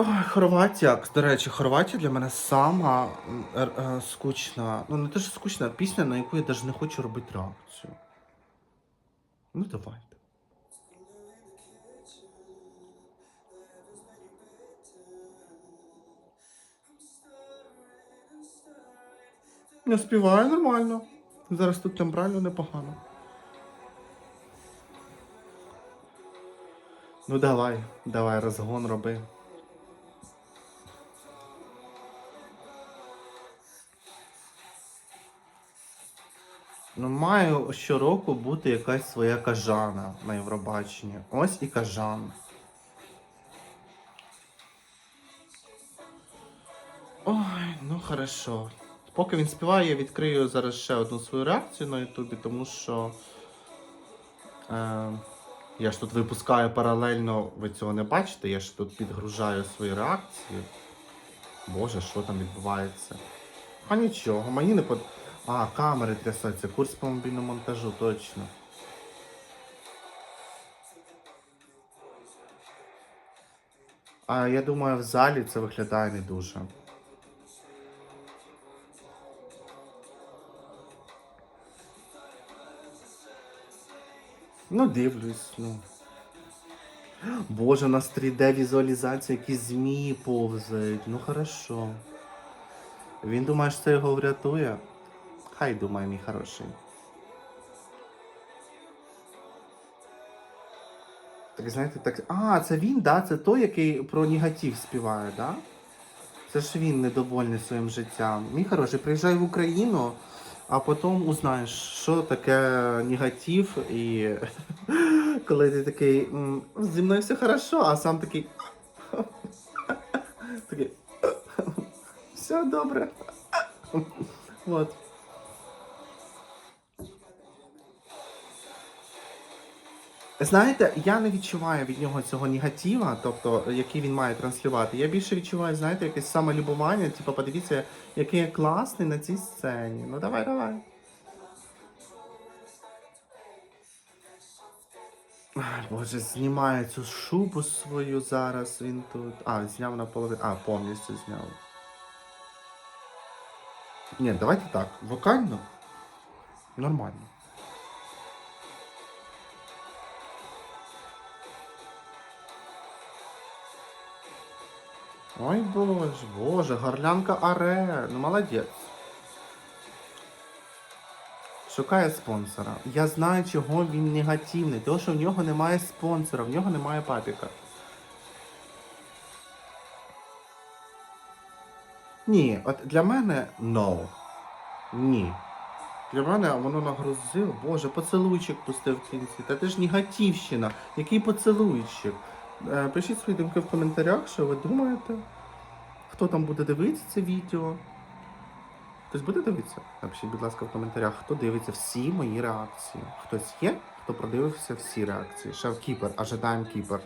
Ой, Хорватія. До речі, Хорватія для мене сама е, е, скучна. Ну, не те, що скучна, пісня, на яку я навіть не хочу робити реакцію. Ну, давайте. Не співаю нормально. Зараз тут тембрально непогано. Ну давай, давай, розгон роби. Ну, має щороку бути якась своя кажана на Євробаченні. Ось і кажан. Ой, ну хорошо. Поки він співає, я відкрию зараз ще одну свою реакцію на Ютубі, тому що. Е, я ж тут випускаю паралельно, ви цього не бачите, я ж тут підгружаю свої реакції. Боже, що там відбувається? А нічого, мені не под. А, камери трясаються, курс по мобільному монтажу, точно. А я думаю, в залі це виглядає не дуже. Ну, дивлюсь, ну. Боже, у нас 3D візуалізація, якісь змії повзають. Ну хорошо. Він думає, що це його врятує. Хай думає, мій хороший. Так знаєте, так. А, це він, да? Це той, який про негатив співає, да? Це ж він недовольний своїм життям. Мій хороший, приїжджай в Україну, а потім узнаєш, що таке негатив, і коли ти такий, зі мною все хорошо, а сам такий. такий. Все добре. Вот. Знаєте, я не відчуваю від нього цього негатива, тобто який він має транслювати. Я більше відчуваю, знаєте, якесь самолюбування, типу, подивіться, який я класний на цій сцені. Ну давай, давай. Ай, Боже, знімає цю шубу свою зараз. Він тут. А, зняв наполовину. А, повністю зняв. Ні, давайте так. Вокально. Нормально. Ой боже, боже, горлянка Аре. Ну молодець. Шукає спонсора. Я знаю, чого він негативний. Тому що в нього немає спонсора, в нього немає папіка. Ні, от для мене no. Ні. Для мене воно нагрузило. Боже, поцілуйчик пустив в кінці. Та ти ж негативщина. Який поцілуйчик? Е, Пишіть свої думки в коментарях, що ви думаєте. Хто там буде дивитися це відео? Хтось буде дивитися? Напишіть, будь ласка, в коментарях, хто дивиться всі мої реакції. Хтось є, хто продивився всі реакції. Шеф Кіпер, ожидаємо Кіпер.